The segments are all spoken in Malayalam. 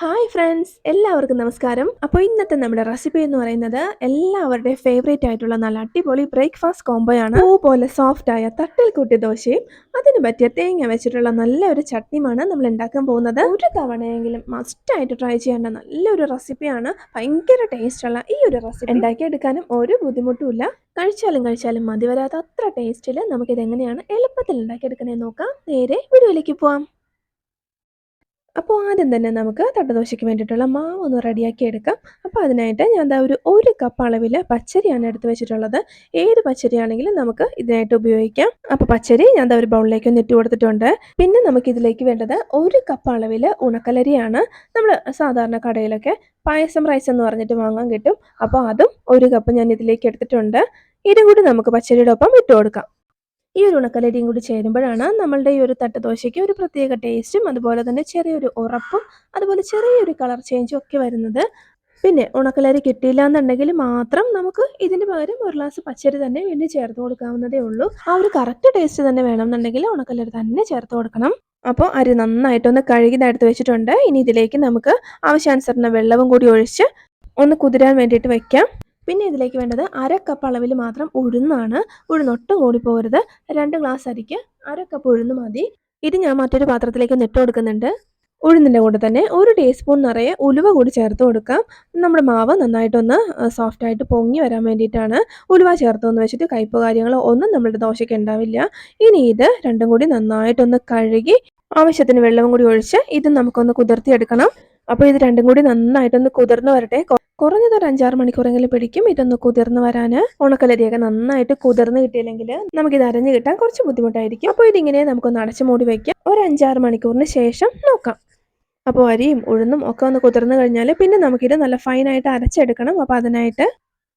ഹായ് ഫ്രണ്ട്സ് എല്ലാവർക്കും നമസ്കാരം. അപ്പോൾ ഇന്നത്തെ നമ്മുടെ റെസിപ്പി എന്ന് പറയുന്നത് എല്ലാവരുടെയും ഫേവറേറ്റ് ആയിട്ടുള്ള നല്ല അടിപൊളി ബ്രേക്ക്ഫാസ്റ്റ് കോംബോയാണ് പൂ പോലെ സോഫ്റ്റ് ആയ തട്ടിൽ കൂട്ടി ദോശയും അതിന് പറ്റിയ തേങ്ങ വെച്ചിട്ടുള്ള നല്ല ഒരു ചട്നിയുമാണ് നമ്മൾ ഉണ്ടാക്കാൻ പോകുന്നത്. ഒരു തവണയെങ്കിലും മസ്റ്റ് ആയിട്ട് ട്രൈ ചെയ്യേണ്ട നല്ലൊരു റെസിപ്പിയാണ് ഭയങ്കര ടേസ്റ്റുള്ള ഈ ഒരു റെസിപ്പി ഉണ്ടാക്കിയെടുക്കാനും ഒരു ബുദ്ധിമുട്ടുമില്ല. കഴിച്ചാലും കഴിച്ചാലും മതി വരാത്ത അത്ര ടേസ്റ്റിൽ നമുക്കിത് എങ്ങനെയാണ് എളുപ്പത്തിൽ ഉണ്ടാക്കിയെടുക്കണേ നോക്കാം. നേരെ വീഡിയോയിലേക്ക് പോവാം. അപ്പോൾ ആദ്യം തന്നെ നമുക്ക് തട്ടദോശയ്ക്ക് വേണ്ടിയിട്ടുള്ള മാവ് ഒന്ന് റെഡിയാക്കി എടുക്കാം. അപ്പോൾ അതിനായിട്ട് ഞാൻ എന്താ ഒരു ഒരു കപ്പ് അളവിൽ പച്ചരിയാണ് എടുത്ത് വെച്ചിട്ടുള്ളത്. ഏത് പച്ചരിയാണെങ്കിലും നമുക്ക് ഇതിനായിട്ട് ഉപയോഗിക്കാം. അപ്പോൾ പച്ചരി ഞാൻ എന്താ ഒരു ബൗളിലേക്ക് ഒന്ന് ഇട്ട് കൊടുത്തിട്ടുണ്ട്. പിന്നെ നമുക്ക് ഇതിലേക്ക് വേണ്ടത് ഒരു കപ്പ് അളവിൽ ഉണക്കലരിയാണ്. നമ്മൾ സാധാരണ കടയിലൊക്കെ പായസം റൈസ് എന്ന് പറഞ്ഞിട്ട് വാങ്ങാൻ കിട്ടും. അപ്പോൾ അതും ഒരു കപ്പ് ഞാൻ ഇതിലേക്ക് എടുത്തിട്ടുണ്ട്. ഇതും കൂടി നമുക്ക് പച്ചരിയുടെ ഒപ്പം ഇട്ട് കൊടുക്കാം. ഈ ഒരു ഉണക്കലരിയും കൂടി ചേരുമ്പോഴാണ് നമ്മളുടെ ഈ ഒരു തട്ടുദോശയ്ക്ക് ഒരു പ്രത്യേക ടേസ്റ്റും അതുപോലെ തന്നെ ചെറിയൊരു ഉറപ്പും അതുപോലെ ചെറിയൊരു കളർ ചേഞ്ചും ഒക്കെ വരുന്നത്. പിന്നെ ഉണക്കലരി കിട്ടിയില്ല എന്നുണ്ടെങ്കിൽ മാത്രം നമുക്ക് ഇതിന് പകരം ഒരു ഗ്ലാസ് പച്ചരി തന്നെ വീണ്ടും ചേർത്ത് കൊടുക്കാവുന്നതേ ഉള്ളൂ. ആ ഒരു കറക്റ്റ് ടേസ്റ്റ് തന്നെ വേണം എന്നുണ്ടെങ്കിൽ ഉണക്കലരി തന്നെ ചേർത്ത് കൊടുക്കണം. അപ്പോൾ അരി നന്നായിട്ടൊന്ന് കഴുകി കഴുകിതെടുത്ത് വെച്ചിട്ടുണ്ട്. ഇനി ഇതിലേക്ക് നമുക്ക് ആവശ്യാനുസരണം വെള്ളവും കൂടി ഒഴിച്ച് ഒന്ന് കുതിരാൻ വേണ്ടിയിട്ട് വെക്കാം. പിന്നെ ഇതിലേക്ക് വേണ്ടത് അര കപ്പ് അളവിൽ മാത്രം ഉഴുന്നാണ്. ഉഴുന്നൊട്ടും കൂടി പോകരുത് രണ്ട് ഗ്ലാസ് അരിക്ക് അര കപ്പ് ഉഴുന്ന് മതി. ഇത് ഞാൻ മറ്റൊരു പാത്രത്തിലേക്ക് നെട്ട് കൊടുക്കുന്നുണ്ട്. ഉഴുന്നിന്റെ കൂടെ തന്നെ ഒരു ടീസ്പൂൺ നിറയെ ഉലുവ കൂടി ചേർത്ത് കൊടുക്കാം. നമ്മുടെ മാവ് നന്നായിട്ടൊന്ന് സോഫ്റ്റ് ആയിട്ട് പൊങ്ങി വരാൻ വേണ്ടിയിട്ടാണ് ഉലുവ ചേർത്തൊന്ന് വെച്ചിട്ട് കയ്പ് കാര്യങ്ങളോ ഒന്നും നമ്മുടെ ദോശയ്ക്ക് ഉണ്ടാവില്ല. ഇനി ഇത് രണ്ടും കൂടി നന്നായിട്ടൊന്ന് കഴുകി ആവശ്യത്തിന് വെള്ളവും കൂടി ഒഴിച്ച് ഇത് നമുക്കൊന്ന് കുതിർത്തിയെടുക്കണം. അപ്പോൾ ഇത് രണ്ടും കൂടി നന്നായിട്ടൊന്ന് കുതിർന്ന് വരട്ടെ. കുറഞ്ഞത് ഒരു അഞ്ചാറ് മണിക്കൂറെങ്കിലും പിടിക്കും. ഇതൊന്ന് കുതിർന്ന് വരാൻ ഉണക്കലരിയൊക്കെ നന്നായിട്ട് കുതിർന്ന് കിട്ടിയില്ലെങ്കിൽ നമുക്കിത് അരഞ്ഞു കിട്ടാൻ കുറച്ച് ബുദ്ധിമുട്ടായിരിക്കും. അപ്പോൾ ഇതിങ്ങനെ നമുക്കൊന്ന് അടച്ചു മൂടി വയ്ക്കാം ഒരു അഞ്ചാറ് മണിക്കൂറിന് ശേഷം നോക്കാം. അപ്പോൾ അരിയും ഉഴുന്നും ഒക്കെ ഒന്ന് കുതിർന്ന് കഴിഞ്ഞാൽ പിന്നെ നമുക്കിത് നല്ല ഫൈനായിട്ട് അരച്ചെടുക്കണം. അപ്പോൾ അതിനായിട്ട്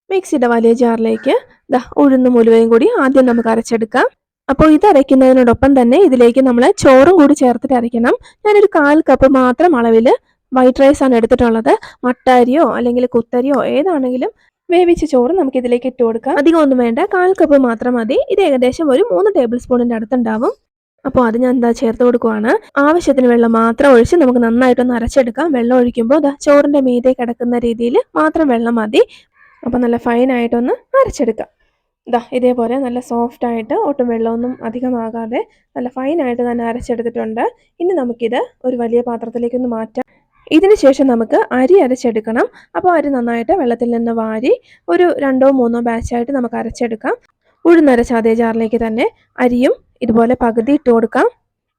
മിക്സിയുടെ വലിയ ജാറിലേക്ക് ദാ ഉഴുന്നും ഉലുവയും കൂടി ആദ്യം നമുക്ക് അരച്ചെടുക്കാം. അപ്പോൾ ഇത് അരയ്ക്കുന്നതിനോടൊപ്പം തന്നെ ഇതിലേക്ക് നമ്മൾ ചോറും കൂടി ചേർത്തിട്ട് അരയ്ക്കണം. ഞാനൊരു കാൽ കപ്പ് മാത്രം അളവിൽ വൈറ്റ് റൈസ് ആണ് എടുത്തിട്ടുള്ളത്. മട്ടാരിയോ അല്ലെങ്കിൽ കുത്തരിയോ ഏതാണെങ്കിലും വേവിച്ച ചോറ് നമുക്ക് ഇതിലേക്ക് ഇട്ട് കൊടുക്കാം. അധികം ഒന്നും വേണ്ട. കാൽ കപ്പ് മാത്രം മതി. ഇത് ഏകദേശം ഒരു മൂന്ന് ടേബിൾ സ്പൂണിന്റെ അടുത്തുണ്ടാവും. അപ്പോൾ അത് ഞാൻ എന്താ ചേർത്ത് കൊടുക്കുവാണ്. ആവശ്യത്തിന് വെള്ളം മാത്രം ഒഴിച്ച് നമുക്ക് നന്നായിട്ടൊന്ന് അരച്ചെടുക്കാം. വെള്ളം ഒഴിക്കുമ്പോൾ ദാ ചോറിന്റെ മീതെ കിടക്കുന്ന രീതിയിൽ മാത്രം വെള്ളം മതി. അപ്പോൾ നല്ല ഫൈനായിട്ടൊന്ന് അരച്ചെടുക്കാം. ഇതാ ഇതേപോലെ നല്ല സോഫ്റ്റ് ആയിട്ട് ഒട്ടും വെള്ളമൊന്നും അധികമാകാതെ നല്ല ഫൈനായിട്ട് തന്നെ അരച്ചെടുത്തിട്ടുണ്ട്. ഇനി നമുക്കിത് ഒരു വലിയ പാത്രത്തിലേക്കൊന്ന് മാറ്റാം. ഇതിന് ശേഷം നമുക്ക് അരി അരച്ചെടുക്കണം. അപ്പോൾ അരി നന്നായിട്ട് വെള്ളത്തിൽ നിന്ന് വാരി ഒരു രണ്ടോ മൂന്നോ ബാച്ചായിട്ട് നമുക്ക് അരച്ചെടുക്കാം. ഉഴുന്നരച്ച അതേ ജാറിലേക്ക് തന്നെ അരിയും ഇതുപോലെ പകുതി ഇട്ട് കൊടുക്കാം.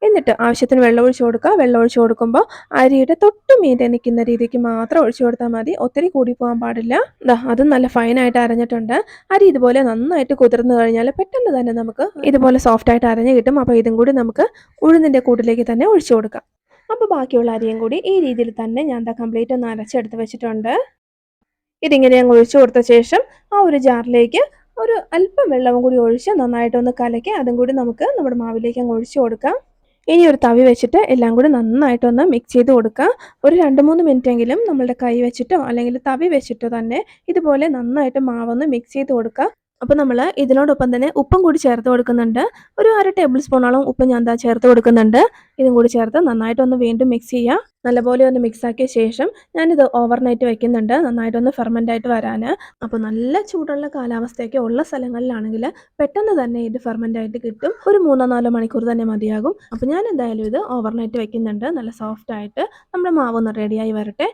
എന്നിട്ട് ആവശ്യത്തിന് വെള്ളം ഒഴിച്ചു കൊടുക്കുക. വെള്ളം ഒഴിച്ചു കൊടുക്കുമ്പോൾ അരിയുടെ തൊട്ട് മീതെ നിൽക്കുന്ന രീതിക്ക് മാത്രം ഒഴിച്ചു കൊടുത്താൽ മതി. ഒത്തിരി കൂടി പോകാൻ പാടില്ല. ദാ അതും നല്ല ഫൈനായിട്ട് അരഞ്ഞിട്ടുണ്ട്. അരി ഇതുപോലെ നന്നായിട്ട് കുതിർന്നു കഴിഞ്ഞാൽ പെട്ടെന്ന് തന്നെ നമുക്ക് ഇതുപോലെ സോഫ്റ്റായിട്ട് അരഞ്ഞു കിട്ടും. അപ്പോൾ ഇതും കൂടി നമുക്ക് ഉഴുന്നിന്റെ കൂട്ടിലേക്ക് തന്നെ ഒഴിച്ചു കൊടുക്കാം. അപ്പോൾ ബാക്കിയുള്ള അരിയും കൂടി ഈ രീതിയിൽ തന്നെ ഞാൻ എന്താ കംപ്ലീറ്റ് ഒന്ന് അരച്ചെടുത്ത് വെച്ചിട്ടുണ്ട്. ഇതിങ്ങനെ അങ്ങ് ഒഴിച്ചു കൊടുത്ത ശേഷം ആ ഒരു ജാറിലേക്ക് ഒരു അല്പം വെള്ളവും കൂടി ഒഴിച്ച് നന്നായിട്ടൊന്ന് കലക്കി അതും കൂടി നമുക്ക് നമ്മുടെ മാവിലേക്ക് അങ്ങ് ഒഴിച്ചു കൊടുക്കാം. ഇനി ഒരു തവി വെച്ചിട്ട് എല്ലാം കൂടി നന്നായിട്ടൊന്ന് മിക്സ് ചെയ്ത് കൊടുക്കുക ഒരു രണ്ട് മൂന്ന് മിനിറ്റ് എങ്കിലും നമ്മളുടെ കൈ വെച്ചിട്ടോ അല്ലെങ്കിൽ തവി വെച്ചിട്ടോ തന്നെ ഇതുപോലെ നന്നായിട്ട് മാവൊന്ന് മിക്സ് ചെയ്ത് കൊടുക്കുക അപ്പോൾ നമ്മൾ ഇതിനോടൊപ്പം തന്നെ ഉപ്പും കൂടി ചേർത്ത് കൊടുക്കുന്നുണ്ട്. ഒരു അര ടേബിൾ സ്പൂണോളം ഉപ്പ് ഞാൻ എന്താ ചേർത്ത് കൊടുക്കുന്നുണ്ട്. ഇതും കൂടി ചേർത്ത് നന്നായിട്ടൊന്ന് വീണ്ടും മിക്സ് ചെയ്യുക നല്ലപോലെ ഒന്ന് മിക്സ് ആക്കിയ ശേഷം ഞാനിത് ഓവർനൈറ്റ് വെക്കുന്നുണ്ട്. നന്നായിട്ടൊന്ന് ഫെർമെന്റ് ആയിട്ട് വരാൻ അപ്പോൾ നല്ല ചൂടുള്ള കാലാവസ്ഥയൊക്കെ ഉള്ള സ്ഥലങ്ങളിലാണെങ്കിൽ പെട്ടെന്ന് തന്നെ ഇത് ഫെർമെന്റ് ആയിട്ട് കിട്ടും. ഒരു മൂന്നോ നാലോ മണിക്കൂർ തന്നെ മതിയാകും. അപ്പോൾ ഞാൻ എന്തായാലും ഇത് ഓവർനൈറ്റ് വെക്കുന്നുണ്ട്. നല്ല സോഫ്റ്റ് ആയിട്ട് നമ്മുടെ മാവൊന്ന് റെഡിയായി വരട്ടെ.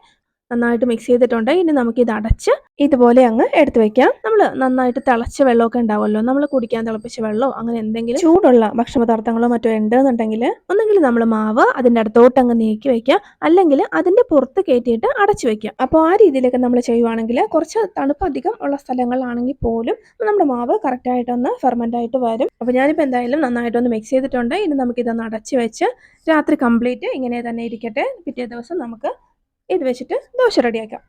നന്നായിട്ട് മിക്സ് ചെയ്തിട്ടുണ്ട്. ഇനി നമുക്ക് ഇത് അടച്ച് ഇതുപോലെ അങ്ങ് എടുത്തു വെക്കാം. നമ്മൾ നന്നായിട്ട് തിളച്ച വെള്ളമൊക്കെ ഉണ്ടാവുമല്ലോ. നമ്മൾ കുടിക്കാൻ തിളപ്പിച്ച വെള്ളമോ അങ്ങനെ എന്തെങ്കിലും ചൂടുള്ള ഭക്ഷണപദാർത്ഥങ്ങളോ മറ്റോ ഉണ്ടെന്നുണ്ടെങ്കിൽ ഒന്നെങ്കിൽ നമ്മൾ മാവ് അതിന്റെ അടുത്തോട്ട് അങ്ങ് നീക്കി വെക്കുക. അല്ലെങ്കിൽ അതിന്റെ പുറത്ത് കയറ്റിയിട്ട് അടച്ചു വെക്കാം അപ്പോൾ ആ രീതിയിലൊക്കെ നമ്മൾ ചെയ്യുവാണെങ്കിൽ കുറച്ച് തണുപ്പ് അധികം ഉള്ള സ്ഥലങ്ങളിലാണെങ്കിൽ പോലും നമ്മുടെ മാവ് കറക്റ്റായിട്ടൊന്ന് ഫെർമെന്റ് ആയിട്ട് വരും. അപ്പോൾ ഞാനിപ്പോൾ എന്തായാലും നന്നായിട്ടൊന്ന് മിക്സ് ചെയ്തിട്ടുണ്ട്. ഇനി നമുക്കിതൊന്ന് അടച്ച് വെച്ച് രാത്രി കംപ്ലീറ്റ് ഇങ്ങനെ തന്നെ ഇരിക്കട്ടെ. പിറ്റേ ദിവസം നമുക്ക് ഇത് വെച്ചിട്ട് ദോശ റെഡിയാക്കാം.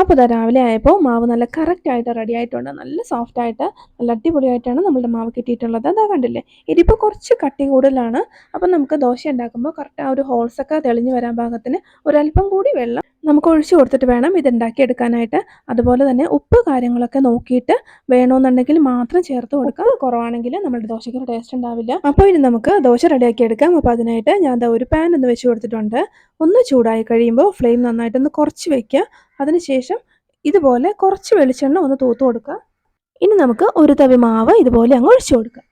അപ്പോൾ ഇതാ രാവിലെ ആയപ്പോൾ മാവ് നല്ല കറക്റ്റായിട്ട് റെഡി ആയിട്ടുണ്ട്. നല്ല സോഫ്റ്റ് ആയിട്ട് നല്ല അടിപൊളിയായിട്ടാണ് നമ്മളുടെ മാവ് കിട്ടിയിട്ടുള്ളത്. അതാ കണ്ടില്ലേ? ഇതിപ്പോൾ കുറച്ച് കട്ടി കൂടുതലാണ്. അപ്പം നമുക്ക് ദോശ ഉണ്ടാക്കുമ്പോൾ കറക്റ്റ് ആ ഒരു ഹോൾസൊക്കെ തെളിഞ്ഞു വരാൻ പാകത്തിന് ഒരല്പം കൂടി വെള്ളം നമുക്ക് ഒഴിച്ചു കൊടുത്തിട്ട് വേണം ഇത് ഉണ്ടാക്കിയെടുക്കാനായിട്ട് അതുപോലെ തന്നെ ഉപ്പ് കാര്യങ്ങളൊക്കെ നോക്കിയിട്ട് വേണമെന്നുണ്ടെങ്കിൽ മാത്രം ചേർത്ത് കൊടുക്കാം. കുറവാണെങ്കിൽ നമ്മുടെ ദോശയ്ക്ക് ടേസ്റ്റ് ഉണ്ടാവില്ല. അപ്പോൾ ഇനി നമുക്ക് ദോശ റെഡിയാക്കി എടുക്കാം. അപ്പോൾ അതിനായിട്ട് ഞാൻ ഒരു പാൻ ഒന്ന് വെച്ച് കൊടുത്തിട്ടുണ്ട്. ഒന്ന് ചൂടായി കഴിയുമ്പോൾ ഫ്ലെയിം നന്നായിട്ടൊന്ന് കുറച്ച് വെക്കുക. അതിനുശേഷം ഇതുപോലെ കുറച്ച് വെളിച്ചെണ്ണ ഒന്ന് തൂത്ത് കൊടുക്കുക. ഇനി നമുക്ക് ഒരു തവി മാവ് ഇതുപോലെ അങ്ങ് ഒഴിച്ചു കൊടുക്കുക.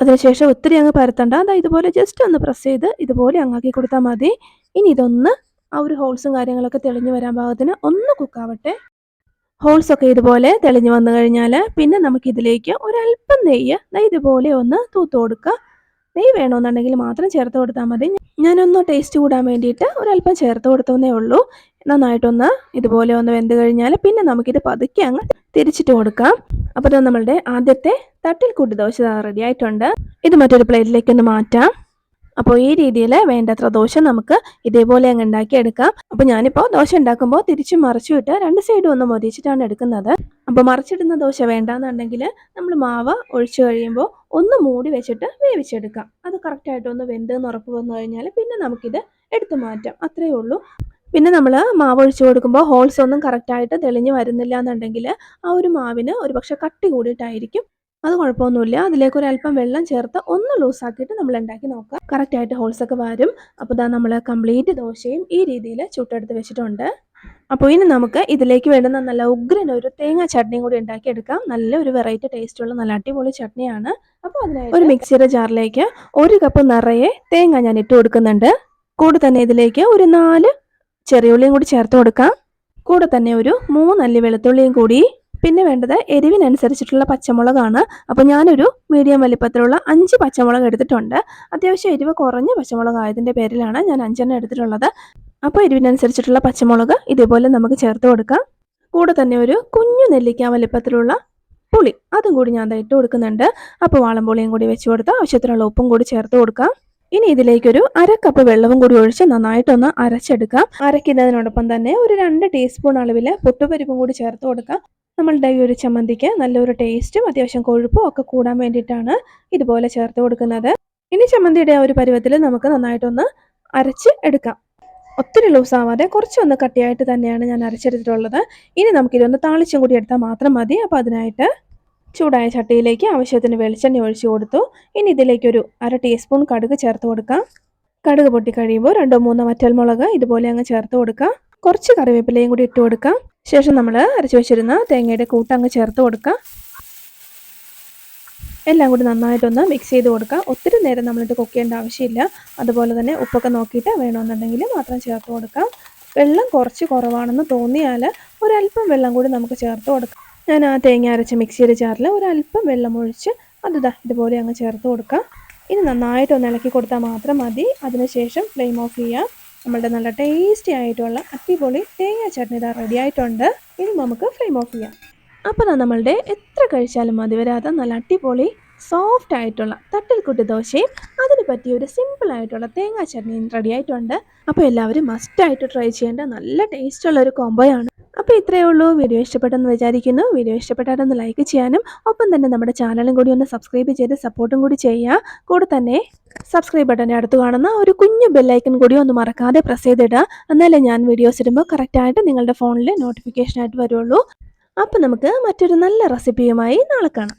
അതിനുശേഷം ഒത്തിരി അങ്ങ് പരത്തണ്ട. അതാ ഇതുപോലെ ജസ്റ്റ് ഒന്ന് പ്രസ് ചെയ്ത് ഇതുപോലെ അങ്ങാക്കി കൊടുത്താൽ മതി. ഇനി ഇതൊന്ന് ആ ഒരു ഹോൾസും കാര്യങ്ങളൊക്കെ തെളിഞ്ഞു വരാൻ പാകത്തിന് ഒന്ന് കുക്കാവട്ടെ ഹോൾസൊക്കെ ഇതുപോലെ തെളിഞ്ഞു വന്നു കഴിഞ്ഞാൽ പിന്നെ നമുക്ക് ഇതിലേക്ക് ഒരല്പം നെയ്യ് നെയ്യ് ഇതുപോലെ ഒന്ന് തൂത്ത് കൊടുക്കുക നെയ്യ് വേണമെന്നുണ്ടെങ്കിൽ മാത്രം ചേർത്ത് കൊടുത്താൽ മതി. ഞാനൊന്ന് ടേസ്റ്റ് കൂടാൻ വേണ്ടിയിട്ട് ഒരല്പം ചേർത്ത് കൊടുത്തേ ഉള്ളൂ. നന്നായിട്ടൊന്ന് ഇതുപോലെ ഒന്ന് വെന്ത് കഴിഞ്ഞാൽ പിന്നെ നമുക്കിത് പതുക്കെ അങ്ങ് തിരിച്ചിട്ട് കൊടുക്കാം. അപ്പോൾ നമ്മളുടെ ആദ്യത്തെ തട്ടിൽ കൂട്ടി ദോശ റെഡി ആയിട്ടുണ്ട്. ഇത് മറ്റൊരു പ്ലേറ്റിലേക്ക് ഒന്ന് മാറ്റാം. അപ്പോൾ ഈ രീതിയിൽ വേണ്ടത്ര ദോശ നമുക്ക് ഇതേപോലെ അങ്ങ് ഉണ്ടാക്കിയെടുക്കാം. അപ്പോൾ ഞാനിപ്പോൾ ദോശ ഉണ്ടാക്കുമ്പോൾ തിരിച്ചു മറിച്ചുവിട്ട് രണ്ട് സൈഡും ഒന്ന് മൊതിച്ചിട്ടാണ് എടുക്കുന്നത്. അപ്പോൾ മറിച്ചിടുന്ന ദോശ വേണ്ടാന്നുണ്ടെങ്കിൽ നമ്മൾ മാവ് ഒഴിച്ചു കഴിയുമ്പോൾ ഒന്ന് മൂടി വെച്ചിട്ട് വേവിച്ചെടുക്കാം. അത് കറക്റ്റായിട്ട് ഒന്ന് വെന്തെന്ന് ഉറപ്പ് വന്നു കഴിഞ്ഞാൽ പിന്നെ നമുക്കിത് എടുത്തു മാറ്റാം. അത്രയേ ഉള്ളൂ. പിന്നെ നമ്മൾ മാവ് ഒഴിച്ചു കൊടുക്കുമ്പോൾ ഹോൾസ് ഒന്നും കറക്റ്റായിട്ട് തെളിഞ്ഞു വരുന്നില്ല എന്നുണ്ടെങ്കിൽ ആ ഒരു മാവിന് ഒരു പക്ഷെ കട്ടി കൂടിയിട്ടായിരിക്കും അത് കുഴപ്പമൊന്നുമില്ല. അതിലേക്ക് ഒരു അല്പം വെള്ളം ചേർത്ത് ഒന്ന് ലൂസാക്കിയിട്ട് നമ്മൾ ഉണ്ടാക്കി നോക്കാം. കറക്റ്റായിട്ട് ഹോൾസ് ഒക്കെ വരും. അപ്പോൾ ഇതാ നമ്മൾ കംപ്ലീറ്റ് ദോശയും ഈ രീതിയിൽ ചുട്ടെടുത്ത് വെച്ചിട്ടുണ്ട്. അപ്പോൾ ഇനി നമുക്ക് ഇതിലേക്ക് വേണ്ടുന്ന നല്ല ഉഗ്രൻ ഒരു തേങ്ങ ചട്നിയും കൂടി ഉണ്ടാക്കിയെടുക്കാം. നല്ല ഒരു വെറൈറ്റി ടേസ്റ്റുള്ള നല്ല അടിപൊളി ചട്നിയാണ്. അപ്പോൾ അതിനായിട്ട് ഒരു മിക്സിയുടെ ജാറിലേക്ക് ഒരു കപ്പ് നിറയെ തേങ്ങ ഞാൻ ഇട്ട് കൊടുക്കുന്നുണ്ട്. കൂടെ തന്നെ ഇതിലേക്ക് ഒരു നാല് ചെറിയുള്ളിയും കൂടി ചേർത്ത് കൊടുക്കാം. കൂടെ തന്നെ ഒരു മൂന്നല്ലി വെളുത്തുള്ളിയും കൂടി പിന്നെ വേണ്ടത് എരിവിനനുസരിച്ചിട്ടുള്ള പച്ചമുളകാണ്. അപ്പോൾ ഞാനൊരു മീഡിയം വലിപ്പത്തിലുള്ള അഞ്ച് പച്ചമുളക് എടുത്തിട്ടുണ്ട്. അത്യാവശ്യം എരിവ് കുറഞ്ഞ പച്ചമുളക് ആയതിന്റെ പേരിലാണ് ഞാൻ അഞ്ചെണ്ണം എടുത്തിട്ടുള്ളത്. അപ്പോൾ എരിവിനനുസരിച്ചിട്ടുള്ള പച്ചമുളക് ഇതേപോലെ നമുക്ക് ചേർത്ത് കൊടുക്കാം. കൂടെ തന്നെ ഒരു കുഞ്ഞു നെല്ലിക്ക വലിപ്പത്തിലുള്ള പുളി അതും കൂടി ഞാൻ ഇട്ട് കൊടുക്കുന്നുണ്ട്. അപ്പോൾ വാളംപുളിയും കൂടി വെച്ച് കൊടുത്ത് ആവശ്യത്തിനുള്ള ഉപ്പും കൂടി ചേർത്ത് കൊടുക്കാം. ഇനി ഇതിലേക്കൊരു അര കപ്പ് വെള്ളവും കൂടി ഒഴിച്ച് നന്നായിട്ടൊന്ന് അരച്ചെടുക്കാം. അരയ്ക്കുന്നതിനോടൊപ്പം തന്നെ ഒരു രണ്ട് ടീസ്പൂൺ അളവിൽ പൊട്ടുപരിപ്പും കൂടി ചേർത്ത് കൊടുക്കാം. നമ്മളുടെ ഈ ഒരു ചമ്മന്തിക്ക് നല്ലൊരു ടേസ്റ്റും അത്യാവശ്യം കൊഴുപ്പും ഒക്കെ കൂടാൻ വേണ്ടിയിട്ടാണ് ഇതുപോലെ ചേർത്ത് കൊടുക്കുന്നത്. ഇനി ചമ്മന്തിയുടെ ആ ഒരു പരുവത്തിൽ നമുക്ക് നന്നായിട്ടൊന്ന് അരച്ച് എടുക്കാം. ഒത്തിരി ലൂസ് ആവാതെ കുറച്ചൊന്ന് കട്ടിയായിട്ട് തന്നെയാണ് ഞാൻ അരച്ചെടുത്തിട്ടുള്ളത്. ഇനി നമുക്കിതൊന്ന് താളിച്ചും കൂടി എടുത്താൽ മാത്രം മതി. അപ്പോൾ അതിനായിട്ട് ചൂടായ ചട്ടിയിലേക്ക് ആവശ്യത്തിന് വെളിച്ചെണ്ണ ഒഴിച്ചു കൊടുത്തു. ഇനി ഇതിലേക്ക് ഇതിലേക്കൊരു അര ടീസ്പൂൺ കടുക് ചേർത്ത് കൊടുക്കാം. കടുക് പൊട്ടി കഴിയുമ്പോൾ രണ്ടോ മൂന്നോ വറ്റൽമുളക് ഇതുപോലെ അങ്ങ് ചേർത്ത് കൊടുക്കാം. കുറച്ച് കറിവേപ്പിലയും കൂടി ഇട്ട് കൊടുക്കാം. ശേഷം നമ്മൾ അരച്ചു വെച്ചിരുന്ന തേങ്ങയുടെ കൂട്ടങ്ങ് ചേർത്ത് കൊടുക്കാം. എല്ലാം കൂടി നന്നായിട്ടൊന്ന് മിക്സ് ചെയ്ത് കൊടുക്കുക ഒത്തിരി നേരം നമ്മളിട്ട് കുക്ക് ചെയ്യേണ്ട ആവശ്യമില്ല. അതുപോലെ തന്നെ ഉപ്പൊക്കെ നോക്കിയിട്ട് വേണമെന്നുണ്ടെങ്കിൽ മാത്രം ചേർത്ത് കൊടുക്കാം. വെള്ളം കുറച്ച് കുറവാണെന്ന് തോന്നിയാൽ ഒരല്പം വെള്ളം കൂടി നമുക്ക് ചേർത്ത് കൊടുക്കാം. ഞാൻ ആ തേങ്ങ അരച്ച മിക്സിയുടെ ജാറിൽ ഒരല്പം വെള്ളം ഒഴിച്ച് അത് ദാ ഇതുപോലെ അങ്ങ് ചേർത്ത് കൊടുക്കാം. ഇനി നന്നായിട്ടൊന്ന് ഇളക്കി കൊടുത്താൽ മാത്രം മതി. അതിനുശേഷം ഫ്ലെയിം ഓഫ് ചെയ്യാം. നമ്മളുടെ നല്ല ടേസ്റ്റി ആയിട്ടുള്ള അടിപൊളി തേങ്ങ ചട്നി ഇതാ റെഡി ആയിട്ടുണ്ട്. ഇനി നമുക്ക് ഫ്ലെയിം ഓഫ് ചെയ്യാം. അപ്പോൾ നമ്മളുടെ എത്ര കഴിച്ചാലും മതി വരാതെ നല്ല അടിപൊളി സോഫ്റ്റ് ആയിട്ടുള്ള തട്ടിൽക്കുട്ടി ദോശയും അതിന് പറ്റിയ ഒരു സിമ്പിൾ ആയിട്ടുള്ള തേങ്ങാ ചട്നിയും റെഡി ആയിട്ടുണ്ട്. അപ്പോൾ എല്ലാവരും മസ്റ്റായിട്ട് ട്രൈ ചെയ്യേണ്ട നല്ല ടേസ്റ്റുള്ള ഒരു കോംബോയാണ് അപ്പോൾ ഇത്രയേ ഉള്ളൂ. വീഡിയോ ഇഷ്ടപ്പെട്ടെന്ന് വിചാരിക്കുന്നു. വീഡിയോ ഇഷ്ടപ്പെട്ടാലൊന്ന് ലൈക്ക് ചെയ്യാനും ഒപ്പം തന്നെ നമ്മുടെ ചാനലും കൂടി ഒന്ന് സബ്സ്ക്രൈബ് ചെയ്ത് സപ്പോർട്ടും കൂടി ചെയ്യുക. കൂടെ തന്നെ സബ്സ്ക്രൈബ് ബട്ടന്റെ അടുത്ത് കാണുന്ന ഒരു കുഞ്ഞു ബെല്ലൈക്കൺ കൂടി ഒന്ന് മറക്കാതെ പ്രസ് ചെയ്തിടുക. എന്നാലേ ഞാൻ വീഡിയോസ് ഇടുമ്പോൾ കറക്റ്റായിട്ട് നിങ്ങളുടെ ഫോണിൽ നോട്ടിഫിക്കേഷനായിട്ട് വരുള്ളൂ. അപ്പോൾ നമുക്ക് മറ്റൊരു നല്ല റെസിപ്പിയുമായി നാളെ കാണാം.